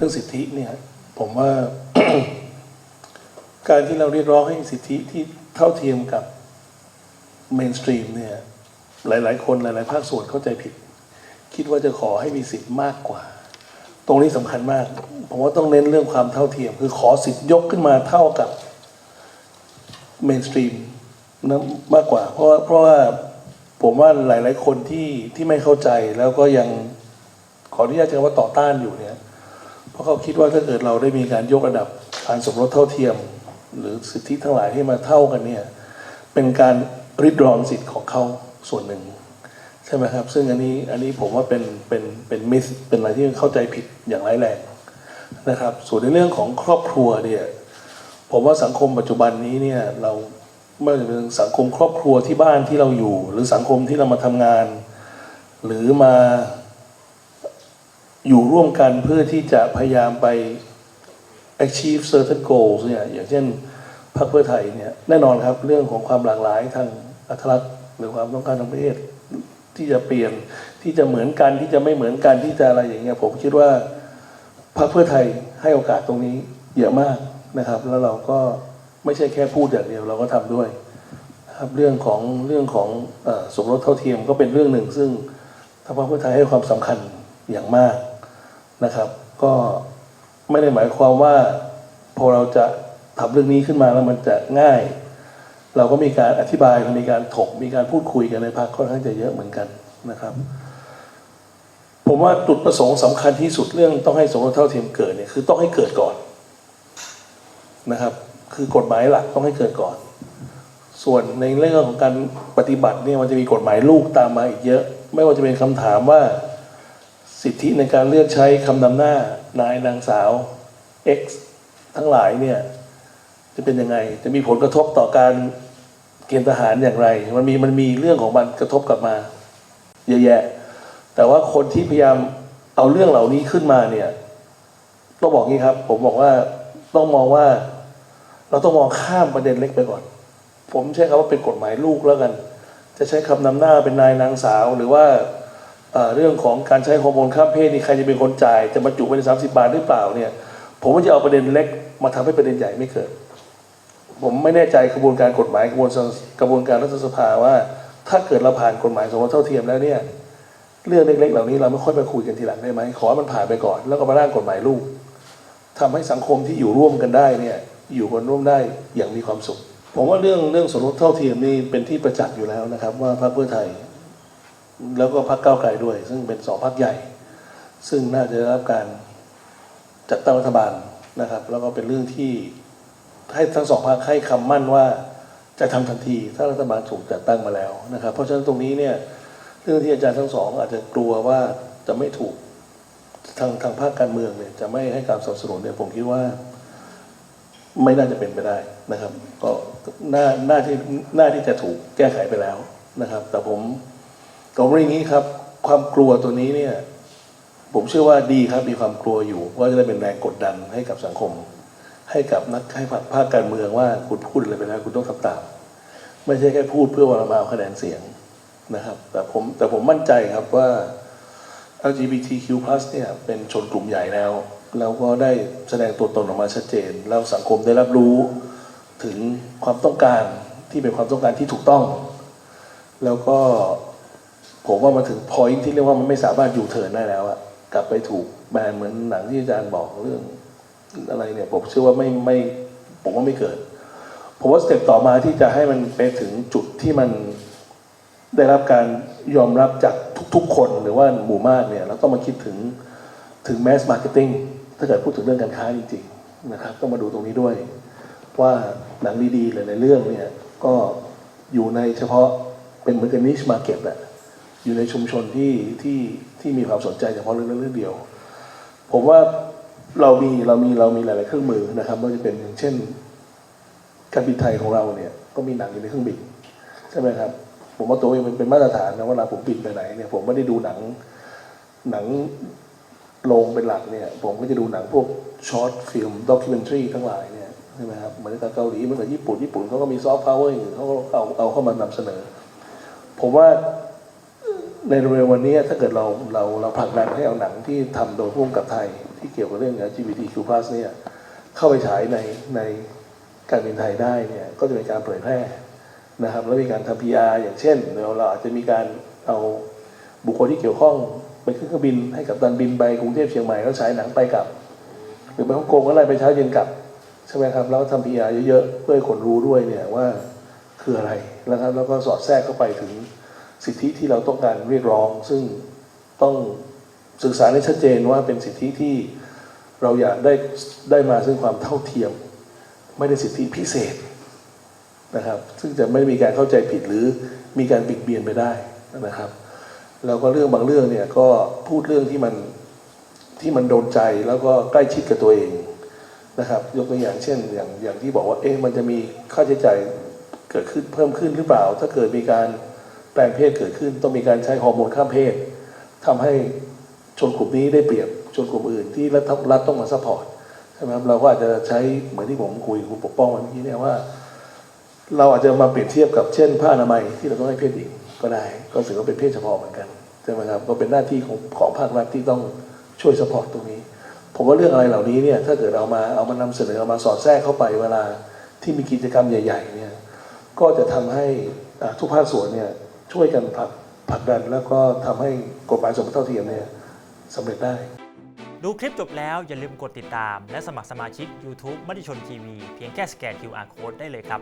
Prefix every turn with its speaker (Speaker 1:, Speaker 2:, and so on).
Speaker 1: รื่องสิทธิเนี่ยผมว่าการที่เราเรียกร้องให้สิทธิที่เท่าเทียมกับเมนสตรีมเนี่ยหลาย ๆ คนหลาย ๆ ภาคส่วนเข้าใจผิด คิดว่าจะขอให้มีสิทธิ์มากกว่า ตรงนี้สำคัญมาก ผมว่าต้องเน้นเรื่องความเท่าเทียม คือขอสิทธิ์ยกขึ้นมาเท่ากับเมนสตรีมนะมากกว่า เพราะว่าเพราะว่าผมว่าหลาย ๆ คนที่ที่ไม่เข้าใจแล้วก็ยังขออนุญาตใช้คำว่าต่อต้านอยู่เนี่ย ราะเขาคิดว่าถ้าเกิดเราได้มีการยกระดับการสมรสเท่าเทียม หรือสิทธิทั้งหลายที่มาเท่ากันเนี่ยเป็นการริดรอนสิทธิ์ของเขาส่วนหนึ่งใช่ไหมครับ ซึ่งอันนี้อันนี้ผมว่าเป็นเป็นเป็นมิสเป็นอะไรที่เข้าใจผิดอย่างร้ายแรงนะครับ ส่วนในเรื่องของครอบครัวเนี่ยผมว่าสังคมปัจจุบันนี้เนี่ยเราไม่ว่าจะเป็นสังคมครอบครัวที่บ้านที่เราอยู่ หรือสังคมที่เรามาทำงาน หรือมา อยู่ร่วมกันเพื่อที่จะพยายามไป achieve certain goals เนี่ยอย่างเช่นพรรคเพื่อไทยเนี่ยแน่นอนครับเรื่องของความหลากหลายทางอัตลักษณ์หรือความต้องการทางเพศที่จะเปลี่ยนที่จะเหมือนกันที่จะไม่เหมือนกันที่จะอะไรอย่างเงี้ยผมคิดว่าพรรคเพื่อไทยให้โอกาสตรงนี้เยอะมากนะครับ แล้วเราก็ไม่ใช่แค่พูดอย่างเดียวเราก็ทำด้วยครับเรื่องของเรื่องของอสมรสเท่าเทียมก็เป็นเรื่องหนึ่ง ซึ่งทางพรรคเพื่อไทยให้ความสำคัญอย่างมาก นะครับ ก็ไม่ได้หมายความว่าพอเราจะทำเรื่องนี้ขึ้นมาแล้วมันจะง่าย เราก็มีการอธิบายมีการถกมีการพูดคุยกันในพักค่อนข้างจะเยอะเหมือนกันนะครับ ผมว่าจุดประสงค์สำคัญที่สุดเรื่องต้องให้สมรสเท่าเทียมเกิดเนี่ยคือต้องให้เกิดก่อนนะครับ คือกฎหมายหลักต้องให้เกิดก่อน ส่วนในเรื่องของการปฏิบัติเนี่ยมันจะมีกฎหมายลูกตามมาอีกเยอะ ไม่ว่าจะเป็นคำถามว่า สิทธิในการเลือกใช้คำนำหน้านายนางสาว X ทั้งหลายเนี่ยจะเป็นยังไง จะมีผลกระทบต่อการเกณฑ์ทหารอย่างไร มันมีมันมีเรื่องของมันกระทบกลับมาเยอะแยะ แต่ว่าคนที่พยายามเอาเรื่องเหล่านี้ขึ้นมาเนี่ยต้องบอกงี้ครับ ผมบอกว่าต้องมองว่า เราต้องมองข้ามประเด็นเล็กไปก่อน ผมใช้คำว่าเป็นกฎหมายลูกแล้วกัน จะใช้คำนำหน้าเป็นนายนางสาวหรือว่า เรื่องของการใช้ฮอร์โมนข้ามเพศนี่ใครจะเป็นคนจ่ายจะบรรจุไปในสามสิบาทหรือเปล่าเนี่ยผมว่าจะเอาประเด็นเล็กมาทำให้ประเด็นใหญ่ไม่เกิด ผมไม่แน่ใจกระบวนการกฎหมายกระบวนการกระบวนการรัฐสภาว่า ถ้าเกิดเราผ่านกฎหมายสมรสเท่าเทียมแล้วเนี่ยเรื่องเล็กๆ เหล่านี้เราไม่ค่อยไปคุยกันทีหลังได้ไหมขอให้มันผ่านไปก่อน แล้วก็มาร่างกฎหมายลูกทำให้สังคมที่อยู่ร่วมกันได้เนี่ยอยู่กันร่วมได้อย่างมีความสุข ผมว่าเรื่องเรื่องสมรสเท่าเทียมนี่เป็นที่ประจักษ์อยู่แล้วนะครับ ว่าพรรคเพื่อไทย แล้วก็พรรคก้าวไกลด้วย ซึ่งเป็นสองพรรคใหญ่ ซึ่งน่าจะได้รับการจัดตั้งรัฐบาลนะครับ แล้วก็เป็นเรื่องที่ให้ทั้งสองพรรคให้คำมั่นว่าจะทำทันทีถ้ารัฐบาลถูกจัดตั้งมาแล้วนะครับ เพราะฉะนั้นตรงนี้เนี่ยเรื่องที่อาจารย์ทั้งสองอาจจะกลัวว่าจะไม่ถูกทางทางภาคการเมืองเนี่ยจะไม่ให้การสนับสนุนเนี่ยผมคิดว่า ไม่น่าจะเป็นไปได้นะครับ ก็น่าน่าที่น่าที่จะถูกแก้ไขไปแล้วนะครับ แต่ผม ผมเรื่องนี้ครับ ความกลัวตัวนี้เนี่ยผมเชื่อว่าดีครับมีความกลัวอยู่ ว่าจะได้เป็นแรงกดดันให้กับสังคม ให้กับนักให้ภาคภาคการเมืองว่าคุณพูดอะไรไปแล้วคุณต้องทำตามไม่ใช่แค่พูดเพื่อว่ามาเอาคะแนนเสียงนะครับ แต่ผมแต่ผมมั่นใจครับว่า LGBTQ+ เนี่ยเป็นชนกลุ่มใหญ่แล้ว แล้วก็ได้แสดงตัวตนออกมาชัดเจน แล้วสังคมได้รับรู้ถึงความต้องการที่เป็นความต้องการที่ถูกต้อง แล้วก็ ผมว่ามาถึง point ที่เรียกว่ามันไม่สามารถอยู่เทินได้แล้วอะกลับไปถูกแบนเหมือนหนังที่อาจารย์บอกเรื่องอะไรเนี่ย ผมเชื่อว่าไม่ไม่ผมว่าไม่เกิดผมว่าสเต็ปต่อมาที่จะให้มันไปถึงจุดที่มันได้รับการยอมรับจากทุกๆ คนหรือว่าหมู่มากเนี่ยเราต้องมาคิดถึงถึงแมสมาร์เก็ตติ้งถ้าเกิดพูดถึงเรื่องการค้าจริงๆนะครับต้องมาดูตรงนี้ด้วย ว่าหนังดีๆหลายๆเรื่องเนี่ยก็อยู่ในเฉพาะเป็นเหมือนกับนิชมาร์เก็ตอะ อยู่ในชุมชนที่ที่ที่มีความสนใจเฉพาะเรื่องเรื่องเดียว ผมว่าเรามีเรามีเรามีหลาย ๆ เครื่องมือนะครับไม่ว่าจะเป็นอย่างเช่นการบินไทยของเราเนี่ยก็มีหนังอยู่ในเครื่องบินใช่ไหมครับ ผมว่าตัวเองเป็นมาตรฐานนะเวลาผมบินไปไหนเนี่ยผมไม่ได้ดูหนังหนังโรงเป็นหลักเนี่ย ผมก็จะดูหนังพวกช็อตฟิล์มด็อกิเมนทรีทั้งหลายเนี่ยใช่ไหมครับเหมือนกับเกาหลีเหมือนกับญี่ปุ่นญี่ปุ่นเขาก็มีซอฟต์พาวเวอร์อย่างอื่นเขาก็เอาเอาเข้ามานำเสนอ ผมว่า ในเร็ววันนี้ถ้าเกิดเราเราเราผลักดันให้เอาหนังที่ทำโดยผู้กกับไทย ที่เกี่ยวกับเรื่อง LGBTQ+ เนี่ยเข้าไปฉายในในการบินไทยได้เนี่ยก็จะเป็นการเผยแพร่นะครับ แล้วมีการทำ PR อย่างเช่นเราเราอาจจะมีการเอาบุคคลที่เกี่ยวข้องไปขึ้นเครื่องบินให้กับตันบินไปกรุงเทพเชียงใหม่แล้วฉายหนังไปกลับ หรือไปฮ่องกงก็อะไรไปเช้าเย็นกลับใช่ไหมครับแล้วทำ PR เยอะๆเพื่อให้คนรู้ด้วยเนี่ยว่าคืออะไรนะครับแล้วก็สอดแทรกเข้าไปถึง สิทธิที่เราต้องการเรียกร้อง ซึ่งต้องสื่อสาให้ชัดเจนว่าเป็นสิทธิที่เราอยากได้ได้มาซึ่งความเท่าเทียม ไม่ได้สิทธิพิเศษนะครับ ซึ่งจะไม่มีการเข้าใจผิดหรือมีการบิดเบียนไปได้นะครับแล้วก็เรื่องบางเรื่องเนี่ยก็พูดเรื่องที่มันที่มันโดนใจแล้วก็ใกล้ชิดกับตัวเองนะครับ ยกตัวอย่างเช่น อย่างอย่างที่บอกว่าเอ๊ะมันจะมีค่าใช้จ่ายเกิดขึ้นเพิ่มขึ้นหรือเปล่า ถ้าเกิดมีการ แปลงเพศเกิดขึ้น ต้องมีการใช้ฮอร์โมนข้ามเพศทำให้ชนกลุ่มนี้ได้เปรียบชนกลุ่มอื่นที่รัฐรัฐต้องมาซัพพอร์ตใช่ไหมครับเราก็อาจจะใช้เหมือนที่ผมคุยกับคุณปกป้องเมื่อกี้เนี่ยว่า เราอาจจะมาเปรียบเทียบกับเช่นผ้าอนามัยที่เราต้องให้เพศหญิงก็ได้ ก็ถือว่าเป็นเพศเฉพาะเหมือนกันใช่ไหมครับก็เป็นหน้าที่ของของภาครัฐที่ต้องช่วยซัพพอร์ตตรงนี้ ผมว่าเรื่องอะไรเหล่านี้เนี่ยถ้าเกิดเอามาเอามานำเสนอเอามาสอดแทรกเข้าไปเวลาที่มีกิจกรรมใหญ่ ๆ เนี่ยก็จะทำให้ทุกภาคส่วนเนี่ย ช่วยกันผลักผลักดันแล้วก็ทำให้กฎหมายสมรสเท่าเทียมเนี่ยสำเร็จได้
Speaker 2: ดูคลิปจบแล้วอย่าลืมกดติดตาม และสมัครสมาชิก YouTube มติชนทีวีเพียงแค่สแกน QR Code ได้เลยครับ